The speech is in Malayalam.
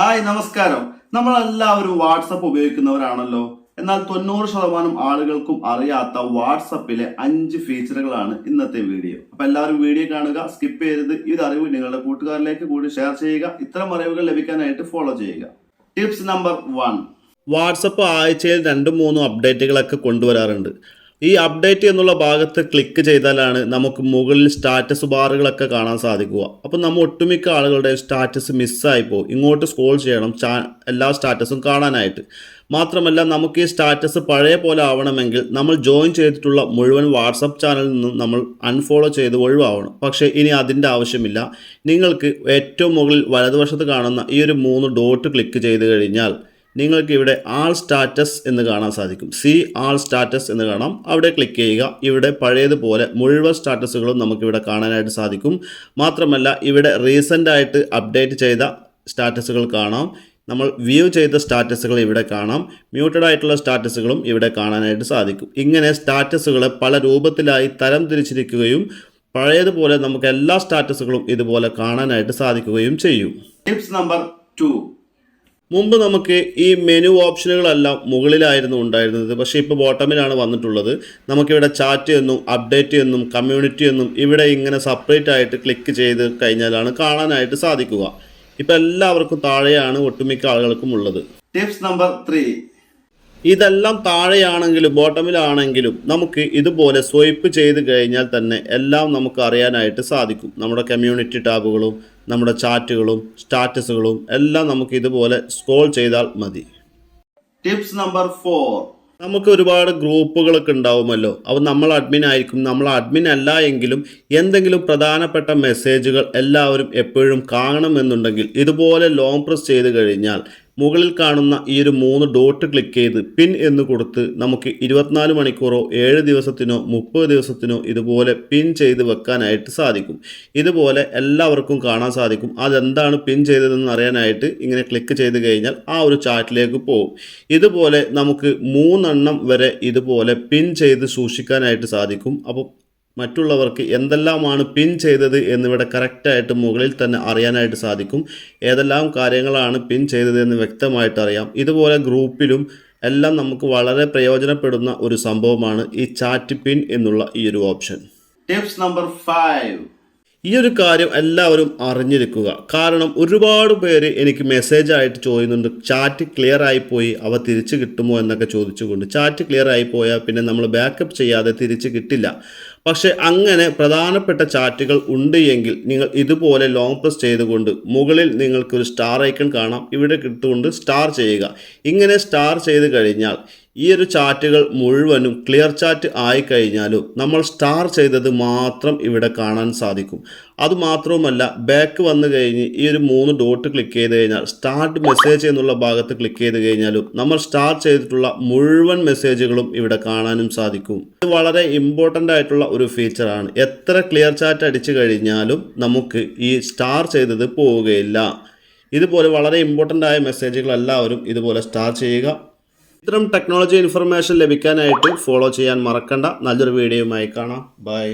ഹായ് നമസ്കാരം. നമ്മൾ എല്ലാവരും വാട്സപ്പ് ഉപയോഗിക്കുന്നവരാണല്ലോ. എന്നാൽ തൊണ്ണൂറ് ശതമാനം ആളുകൾക്കും അറിയാത്ത വാട്സപ്പിലെ അഞ്ച് ഫീച്ചറുകളാണ് ഇന്നത്തെ വീഡിയോ. അപ്പൊ എല്ലാവരും വീഡിയോ കാണുക സ്കിപ്പ് ചെയ്യരുത്. ഈ അറിവ് നിങ്ങളുടെ കൂട്ടുകാരിലേക്ക് കൂടി ഷെയർ ചെയ്യുക. ഇത്തരം അറിവുകൾ ലഭിക്കാനായിട്ട് ഫോളോ ചെയ്യുക. ടിപ്സ് നമ്പർ വൺ വാട്സപ്പ് ആഴ്ചയിൽ രണ്ടും മൂന്നും അപ്ഡേറ്റുകളൊക്കെ കൊണ്ടുവരാറുണ്ട്. ഈ അപ്ഡേറ്റ് എന്നുള്ള ഭാഗത്ത് ക്ലിക്ക് ചെയ്താലാണ് നമുക്ക് മുകളിൽ സ്റ്റാറ്റസ് ബാറുകളൊക്കെ കാണാൻ സാധിക്കുക. അപ്പം നമ്മൾ ഒട്ടുമിക്ക ആളുകളുടെ സ്റ്റാറ്റസ് മിസ്സായി പോകും ഇങ്ങോട്ട് സ്ക്രോൾ ചെയ്യണം എല്ലാ സ്റ്റാറ്റസും കാണാനായിട്ട്. മാത്രമല്ല നമുക്ക് ഈ സ്റ്റാറ്റസ് പഴയ പോലെ ആവണമെങ്കിൽ നമ്മൾ ജോയിൻ ചെയ്തിട്ടുള്ള മുഴുവൻ വാട്സപ്പ് ചാനലിൽ നിന്നും നമ്മൾ അൺഫോളോ ചെയ്ത് ഒഴിവാവണം. പക്ഷേ ഇനി അതിന്റെ ആവശ്യമില്ല. നിങ്ങൾക്ക് ഏറ്റവും മുകളിൽ വലതുവശത്ത് കാണുന്ന ഈ ഒരു മൂന്ന് ഡോട്ട് ക്ലിക്ക് ചെയ്ത് കഴിഞ്ഞാൽ നിങ്ങൾക്ക് ഇവിടെ ആൾ സ്റ്റാറ്റസ് എന്ന് കാണാൻ സാധിക്കും. സി ആൾ സ്റ്റാറ്റസ് എന്ന് കാണാം. അവിടെ ക്ലിക്ക് ചെയ്യുക. ഇവിടെ പഴയതുപോലെ മുഴുവൻ സ്റ്റാറ്റസുകളും നമുക്കിവിടെ കാണാനായിട്ട് സാധിക്കും. മാത്രമല്ല ഇവിടെ റീസെന്റായിട്ട് അപ്ഡേറ്റ് ചെയ്ത സ്റ്റാറ്റസുകൾ കാണാം. നമ്മൾ വ്യൂ ചെയ്ത സ്റ്റാറ്റസുകൾ ഇവിടെ കാണാം. മ്യൂട്ടഡ് ആയിട്ടുള്ള സ്റ്റാറ്റസുകളും ഇവിടെ കാണാനായിട്ട് സാധിക്കും. ഇങ്ങനെ സ്റ്റാറ്റസുകളെ പല രൂപത്തിലായി തരം തിരിച്ചിരിക്കുകയും പഴയതുപോലെ നമുക്ക് എല്ലാ സ്റ്റാറ്റസുകളും ഇതുപോലെ കാണാനായിട്ട് സാധിക്കുകയും ചെയ്യും. ടിപ്സ് നമ്പർ ടു മുമ്പ് നമുക്ക് ഈ മെനു ഓപ്ഷനുകളെല്ലാം മുകളിലായിരുന്നു ഉണ്ടായിരുന്നത്. പക്ഷേ ഇപ്പോൾ ബോട്ടമിലാണ് വന്നിട്ടുള്ളത്. നമുക്കിവിടെ ചാറ്റ് എന്നും അപ്ഡേറ്റ് എന്നും കമ്മ്യൂണിറ്റി എന്നും ഇവിടെ ഇങ്ങനെ സെപ്പറേറ്റ് ആയിട്ട് ക്ലിക്ക് ചെയ്ത് കഴിഞ്ഞാലാണ് കാണാനായിട്ട് സാധിക്കുക. ഇപ്പോൾ എല്ലാവർക്കും താഴെയാണ് ഒട്ടുമിക്ക ആളുകൾക്കും ഉള്ളത്. ടിപ്സ് നമ്പർ ത്രീ ഇതെല്ലാം താഴെയാണെങ്കിലും ബോട്ടമിലാണെങ്കിലും നമുക്ക് ഇതുപോലെ സ്വൈപ്പ് ചെയ്ത് കഴിഞ്ഞാൽ തന്നെ എല്ലാം നമുക്ക് അറിയാനായിട്ട് സാധിക്കും. നമ്മുടെ കമ്മ്യൂണിറ്റി ടാബുകളും നമ്മുടെ ചാറ്റുകളും സ്റ്റാറ്റസുകളും എല്ലാം നമുക്ക് ഇതുപോലെ സ്ക്രോൾ ചെയ്താൽ മതി. Tips number four. നമുക്ക് ഒരുപാട് ഗ്രൂപ്പുകളൊക്കെ ഉണ്ടാവുമല്ലോ. അവ നമ്മൾ അഡ്മിൻ ആയിരിക്കും. നമ്മൾ അഡ്മിൻ അല്ല എങ്കിലും എന്തെങ്കിലും പ്രധാനപ്പെട്ട മെസ്സേജുകൾ എല്ലാവരും എപ്പോഴും കാണണമെന്നുണ്ടെങ്കിൽ ഇതുപോലെ ലോങ് പ്രസ് ചെയ്ത് കഴിഞ്ഞാൽ മുകളിൽ കാണുന്ന ഈ ഒരു മൂന്ന് ഡോട്ട് ക്ലിക്ക് ചെയ്ത് പിൻ എന്ന് കൊടുത്ത് നമുക്ക് ഇരുപത്തിനാല് മണിക്കൂറോ ഏഴ് ദിവസത്തിനോ മുപ്പത് ദിവസത്തിനോ ഇതുപോലെ പിൻ ചെയ്ത് വെക്കാനായിട്ട് സാധിക്കും. ഇതുപോലെ എല്ലാവർക്കും കാണാൻ സാധിക്കും. അതെന്താണ് പിൻ ചെയ്തതെന്ന് അറിയാനായിട്ട് ഇങ്ങനെ ക്ലിക്ക് ചെയ്ത് കഴിഞ്ഞാൽ ആ ഒരു ചാറ്റിലേക്ക് പോകും. ഇതുപോലെ നമുക്ക് മൂന്നെണ്ണം വരെ ഇതുപോലെ പിൻ ചെയ്ത് സൂക്ഷിക്കാനായിട്ട് സാധിക്കും. അപ്പോൾ മറ്റുള്ളവർക്ക് എന്തെല്ലാമാണ് പിൻ ചെയ്തത് എന്നിവിടെ കറക്റ്റായിട്ട് മുകളിൽ തന്നെ അറിയാനായിട്ട് സാധിക്കും. ഏതെല്ലാം കാര്യങ്ങളാണ് പിൻ ചെയ്തത് എന്ന് വ്യക്തമായിട്ട് അറിയാം. ഇതുപോലെ ഗ്രൂപ്പിലും എല്ലാം നമുക്ക് വളരെ പ്രയോജനപ്പെടുന്ന ഒരു സംഭവമാണ് ഈ ചാറ്റ് പിൻ എന്നുള്ള ഈ ഒരു ഓപ്ഷൻ. Tips number five. ഈ ഒരു കാര്യം എല്ലാവരും അറിഞ്ഞിരിക്കുക. കാരണം ഒരുപാട് പേര് എനിക്ക് മെസ്സേജ് ആയിട്ട് ചോദിക്കുന്നുണ്ട്. ചാറ്റ് ക്ലിയർ ആയിപ്പോയി അവ തിരിച്ച് കിട്ടുമോ എന്നൊക്കെ ചോദിച്ചുകൊണ്ട്. ചാറ്റ് ക്ലിയർ ആയി പിന്നെ നമ്മൾ ബാക്കപ്പ് ചെയ്യാതെ തിരിച്ച് കിട്ടില്ല. പക്ഷേ അങ്ങനെ പ്രധാനപ്പെട്ട ചാറ്റുകൾ ഉണ്ട് എങ്കിൽ നിങ്ങൾ ഇതുപോലെ ലോങ് പ്രസ് ചെയ്തുകൊണ്ട് മുകളിൽ നിങ്ങൾക്കൊരു സ്റ്റാർ ഐക്കൺ കാണാം. ഇവിടെ കിട്ടുകൊണ്ട് സ്റ്റാർ ചെയ്യുക. ഇങ്ങനെ സ്റ്റാർ ചെയ്ത് കഴിഞ്ഞാൽ ഈ ഒരു ചാറ്റുകൾ മുഴുവനും ക്ലിയർ ചാറ്റ് ആയി കഴിഞ്ഞാലും നമ്മൾ സ്റ്റാർ ചെയ്തത് മാത്രം ഇവിടെ കാണാൻ സാധിക്കും. അതുമാത്രവുമല്ല ബാക്ക് വന്നു കഴിഞ്ഞ് ഈ ഒരു മൂന്ന് ഡോട്ട് ക്ലിക്ക് ചെയ്ത് കഴിഞ്ഞാൽ സ്റ്റാർട്ട് മെസ്സേജ് എന്നുള്ള ഭാഗത്ത് ക്ലിക്ക് ചെയ്ത് കഴിഞ്ഞാലും നമ്മൾ സ്റ്റാർ ചെയ്തിട്ടുള്ള മുഴുവൻ മെസ്സേജുകളും ഇവിടെ കാണാനും സാധിക്കും. ഇത് വളരെ ഇമ്പോർട്ടന്റ് ആയിട്ടുള്ള ഒരു ഫീച്ചറാണ് എത്ര ക്ലിയർ ചാറ്റ് അടിച്ചു കഴിഞ്ഞാലും നമുക്ക് ഈ സ്റ്റാർ ചെയ്തത് പോവുകയില്ല. ഇതുപോലെ വളരെ ഇമ്പോർട്ടന്റ് ആയ മെസ്സേജുകൾ എല്ലാവരും ഇതുപോലെ സ്റ്റാർ ചെയ്യുക. ഇത്തരം ടെക്നോളജി ഇൻഫർമേഷൻ ലഭിക്കാനായിട്ട് ഫോളോ ചെയ്യാൻ മറക്കണ്ട. നല്ലൊരു വീഡിയോയുമായി കാണാം. ബൈ